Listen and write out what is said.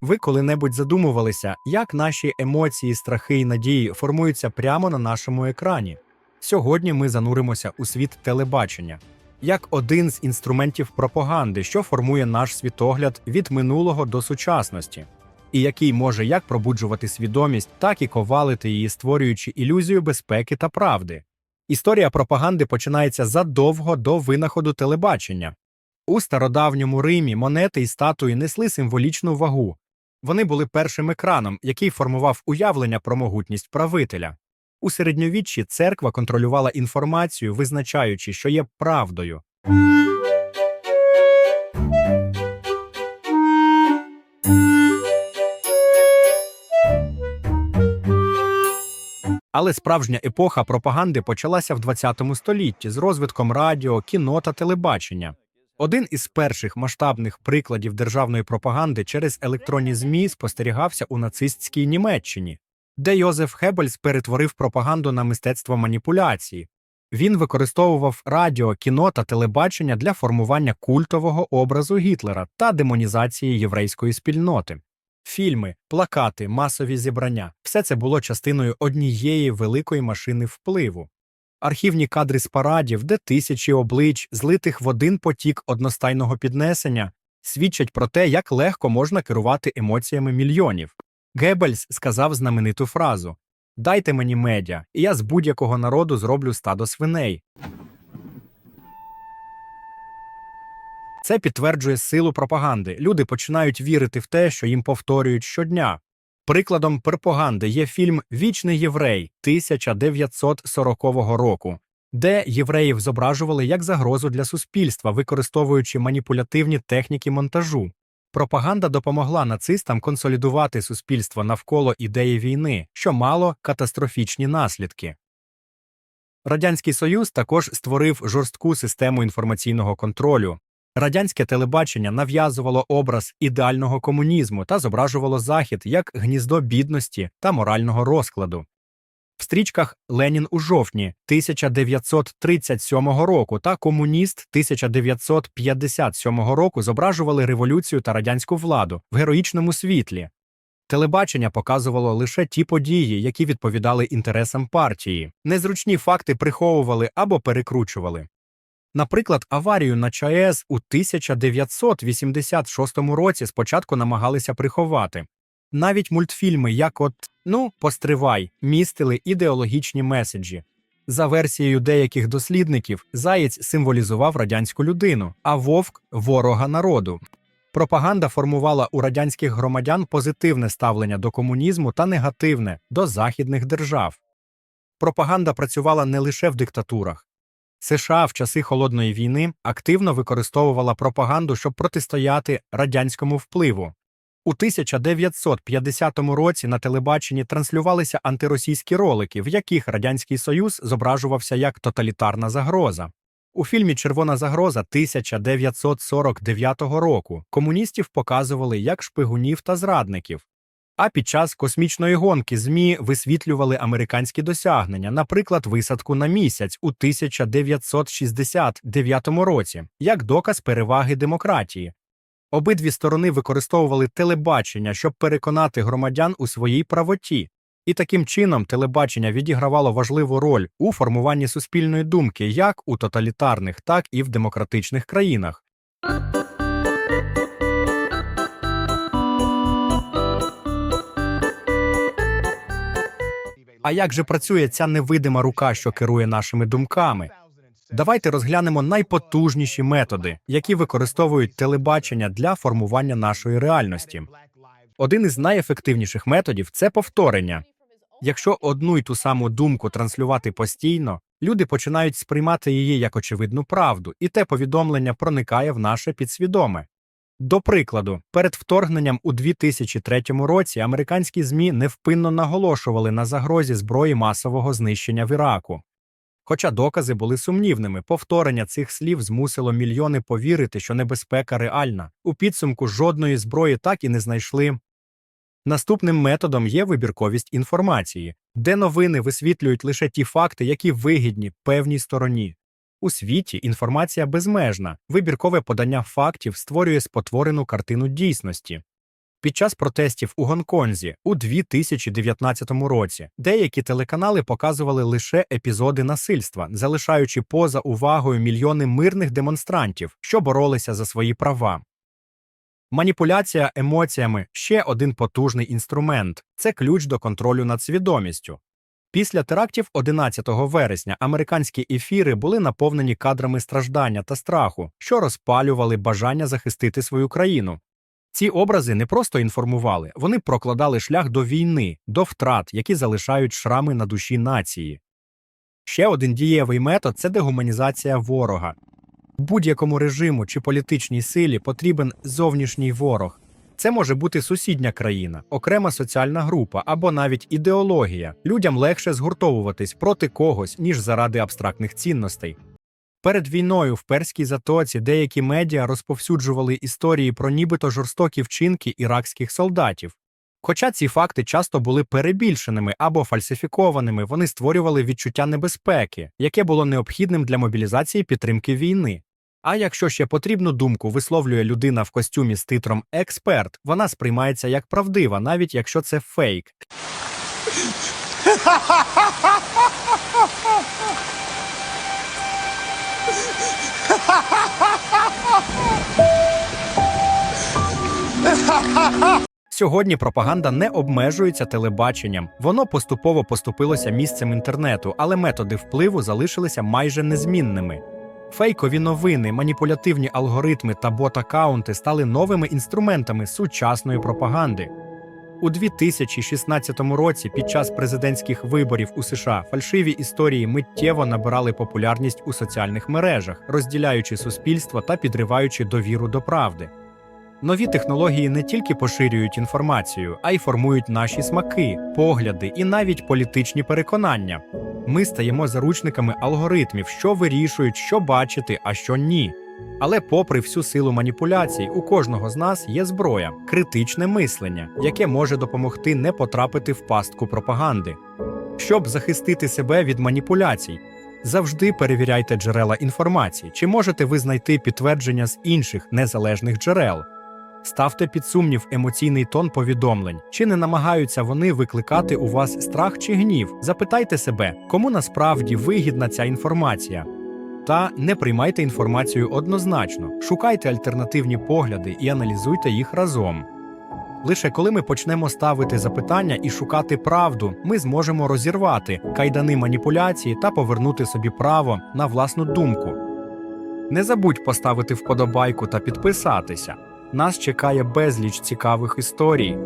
Ви коли-небудь задумувалися, як наші емоції, страхи і надії формуються прямо на нашому екрані? Сьогодні ми зануримося у світ телебачення як один з інструментів пропаганди, що формує наш світогляд від минулого до сучасності, і який може як пробуджувати свідомість, так і ковалити її, створюючи ілюзію безпеки та правди. Історія пропаганди починається задовго до винаходу телебачення. У стародавньому Римі монети і статуї несли символічну вагу. Вони були першим екраном, який формував уявлення про могутність правителя. У середньовіччі церква контролювала інформацію, визначаючи, що є правдою. Але справжня епоха пропаганди почалася в ХХ столітті з розвитком радіо, кіно та телебачення. Один із перших масштабних прикладів державної пропаганди через електронні ЗМІ спостерігався у нацистській Німеччині, де Йозеф Хеббельс перетворив пропаганду на мистецтво маніпуляції. Він використовував радіо, кіно та телебачення для формування культового образу Гітлера та демонізації єврейської спільноти. Фільми, плакати, масові зібрання все це було частиною однієї великої машини впливу. Архівні кадри з парадів, де тисячі облич, злитих в один потік одностайного піднесення, свідчать про те, як легко можна керувати емоціями мільйонів. Геббельс сказав знамениту фразу Дайте мені медіа, і я з будь-якого народу зроблю стадо свиней. Це підтверджує силу пропаганди. Люди починають вірити в те, що їм повторюють щодня. Прикладом пропаганди є фільм Вічний єврей 1940 року, де євреїв зображували як загрозу для суспільства, використовуючи маніпулятивні техніки монтажу. Пропаганда допомогла нацистам консолідувати суспільство навколо ідеї війни, що мало катастрофічні наслідки. Радянський Союз також створив жорстку систему інформаційного контролю. Радянське телебачення нав'язувало образ ідеального комунізму та зображувало Захід як гніздо бідності та морального розкладу. В стрічках Ленін у жовтні 1937 року та Комуніст 1957 року зображували революцію та радянську владу в героїчному світлі. Телебачення показувало лише ті події, які відповідали інтересам партії. Незручні факти приховували або перекручували. Наприклад, аварію на ЧАЕС у 1986 році спочатку намагалися приховати. Навіть мультфільми, як от Ну, постривай, містили ідеологічні меседжі. За версією деяких дослідників, заєць символізував радянську людину, а вовк ворога народу. Пропаганда формувала у радянських громадян позитивне ставлення до комунізму та негативне до західних держав. Пропаганда працювала не лише в диктатурах. США в часи холодної війни активно використовувала пропаганду, щоб протистояти радянському впливу. У 1950 році на телебаченні транслювалися антиросійські ролики, в яких Радянський Союз зображувався як тоталітарна загроза. У фільмі Червона загроза 1949 року комуністів показували як шпигунів та зрадників. А під час космічної гонки ЗМІ висвітлювали американські досягнення, наприклад, висадку на місяць у 1969 році, як доказ переваги демократії. Обидві сторони використовували телебачення, щоб переконати громадян у своїй правоті, і таким чином телебачення відігравало важливу роль у формуванні суспільної думки як у тоталітарних, так і в демократичних країнах. А як же працює ця невидима рука, що керує нашими думками? Давайте розглянемо найпотужніші методи, які використовують телебачення для формування нашої реальності. Один із найефективніших методів це повторення. Якщо одну й ту саму думку транслювати постійно, люди починають сприймати її як очевидну правду, і те повідомлення проникає в наше підсвідоме. До прикладу, перед вторгненням у 2003 році американські ЗМІ невпинно наголошували на загрозі зброї масового знищення в Іраку. Хоча докази були сумнівними, повторення цих слів змусило мільйони повірити, що небезпека реальна. У підсумку жодної зброї так і не знайшли. Наступним методом є вибірковість інформації, де новини висвітлюють лише ті факти, які вигідні певній стороні. У світі інформація безмежна, вибіркове подання фактів створює спотворену картину дійсності. Під час протестів у Гонконзі у 2019 році деякі телеканали показували лише епізоди насильства, залишаючи поза увагою мільйони мирних демонстрантів, що боролися за свої права. Маніпуляція емоціями ще один потужний інструмент це ключ до контролю над свідомістю. Після терактів 11 вересня американські ефіри були наповнені кадрами страждання та страху, що розпалювали бажання захистити свою країну. Ці образи не просто інформували, вони прокладали шлях до війни, до втрат, які залишають шрами на душі нації. Ще один дієвий метод це дегуманізація ворога. Будь-якому режиму чи політичній силі потрібен зовнішній ворог. Це може бути сусідня країна, окрема соціальна група або навіть ідеологія. Людям легше згуртовуватись проти когось, ніж заради абстрактних цінностей. Перед війною в перській затоці деякі медіа розповсюджували історії про нібито жорстокі вчинки іракських солдатів. Хоча ці факти часто були перебільшеними або фальсифікованими, вони створювали відчуття небезпеки, яке було необхідним для мобілізації підтримки війни. А якщо ще потрібну думку висловлює людина в костюмі з титром Експерт, вона сприймається як правдива, навіть якщо це фейк. Сьогодні пропаганда не обмежується телебаченням. Воно поступово поступилося місцем інтернету, але методи впливу залишилися майже незмінними. Фейкові новини, маніпулятивні алгоритми та бот-акаунти стали новими інструментами сучасної пропаганди. У 2016 році, під час президентських виборів у США, фальшиві історії миттєво набирали популярність у соціальних мережах, розділяючи суспільство та підриваючи довіру до правди. Нові технології не тільки поширюють інформацію, а й формують наші смаки, погляди і навіть політичні переконання. Ми стаємо заручниками алгоритмів, що вирішують, що бачити, а що ні. Але, попри всю силу маніпуляцій, у кожного з нас є зброя, критичне мислення, яке може допомогти не потрапити в пастку пропаганди. Щоб захистити себе від маніпуляцій, завжди перевіряйте джерела інформації, чи можете ви знайти підтвердження з інших незалежних джерел. Ставте під сумнів емоційний тон повідомлень, чи не намагаються вони викликати у вас страх чи гнів. Запитайте себе, кому насправді вигідна ця інформація. Та не приймайте інформацію однозначно, шукайте альтернативні погляди і аналізуйте їх разом. Лише коли ми почнемо ставити запитання і шукати правду, ми зможемо розірвати кайдани маніпуляції та повернути собі право на власну думку. Не забудь поставити вподобайку та підписатися. Нас чекає безліч цікавих історій.